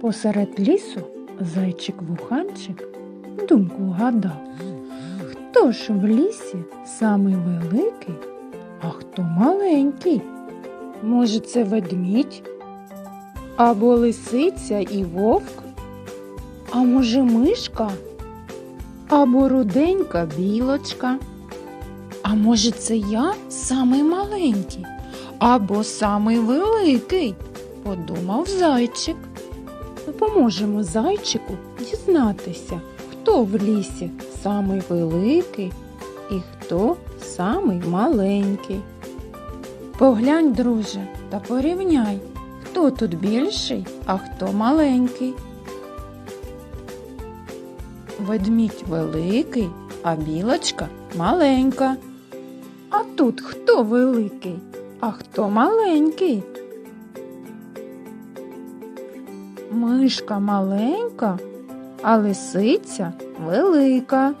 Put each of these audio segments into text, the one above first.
Посеред лісу зайчик-вуханчик думку гадав. Хто ж в лісі самий великий, а хто маленький? Може, це ведмідь? Або лисиця і вовк? А може, мишка? Або руденька білочка? А може, це я самий маленький? Або самий великий? Подумав зайчик. Допоможемо зайчику дізнатися, хто в лісі самий великий і хто самий маленький. Поглянь, друже, та порівняй, хто тут більший, а хто маленький. Ведмідь великий, а білочка маленька. А тут хто великий, а хто маленький? Мишка маленька, а лисиця велика.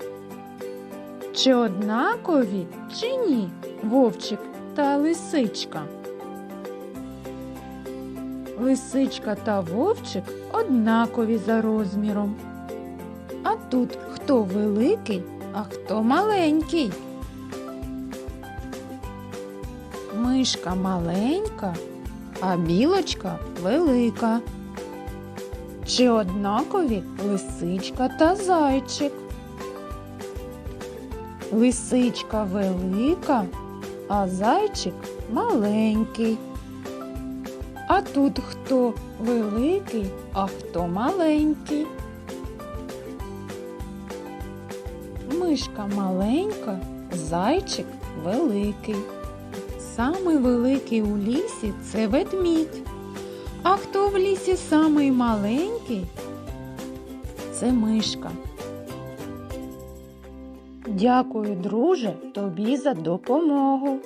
Чи однакові, чи ні, вовчик та лисичка? Лисичка та вовчик однакові за розміром. А тут хто великий, а хто маленький? Мишка маленька, а білочка велика. Чи однакові лисичка та зайчик? Лисичка велика, а зайчик маленький. А тут хто великий, а хто маленький? Мишка маленька, зайчик великий. Самий великий у лісі це ведмідь. А хто в лісі самий маленький? Це мишка. Дякую, друже, тобі за допомогу.